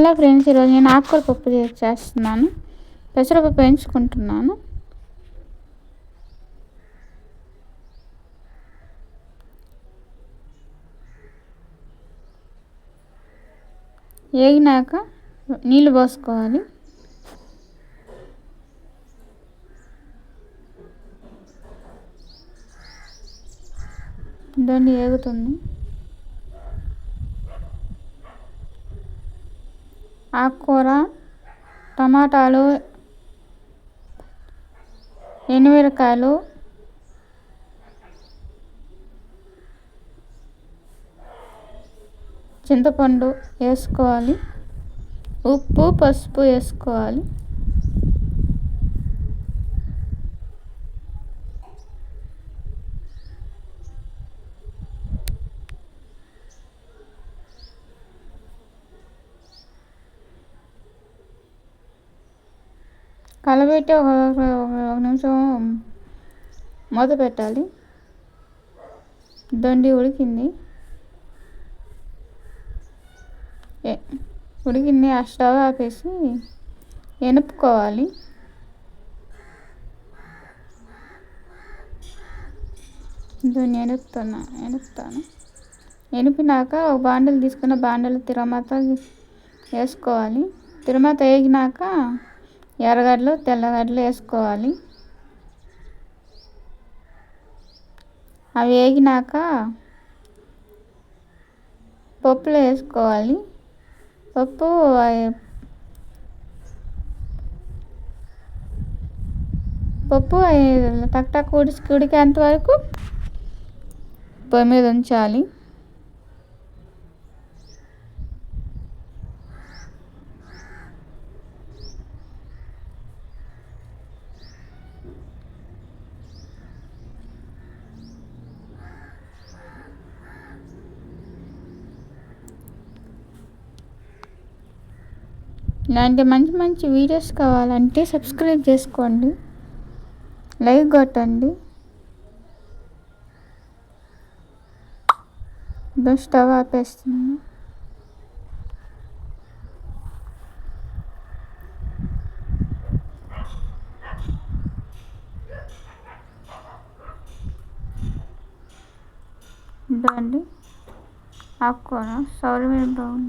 Hello friends ఈరోజు నేను ఆకుకూర పప్పు చేస్తున్నాను. పెసరపప్పు వేయించుకుంటున్నాను. వేగినాక నీళ్ళు పోసుకోవాలి. దాన్ని ఏగుతుంది ఆకుకూర టమాటాలు ఎండుమిరకాయలు చింతపండు వేసుకోవాలి ఉప్పు పసుపు వేసుకోవాలి. కలబెట్టి ఒక ఒక నిమిషం మూత పెట్టాలి దొండి ఉడికింది. ఉడికింది ఆ స్టవ్ ఆపేసి ఎనుపుకోవాలి. దీన్ని ఎనుపుతున్నా ఎనుపుతాను. ఎనిపినాక ఒక బాండలు తీసుకున్న బాండలు తిరమాత వేసుకోవాలి. తిరమాత వేగినాక ఎర్రగడ్డలు తెల్లగడ్డలు వేసుకోవాలి. అవి వేగినాక పప్పులో వేసుకోవాలి. పప్పు పప్పు టక్ టక్ ఉడికి ఉడికేంత వరకు పొయ్యి మీద ఉంచాలి. ఇలాంటి మంచి మంచి వీడియోస్ కావాలంటే సబ్స్క్రైబ్ చేసుకోండి. లైక్ కొట్టండి. స్టవ్ ఆపేస్తుంది ఇదండి ఆకుకూర సౌరమే బాగుంది?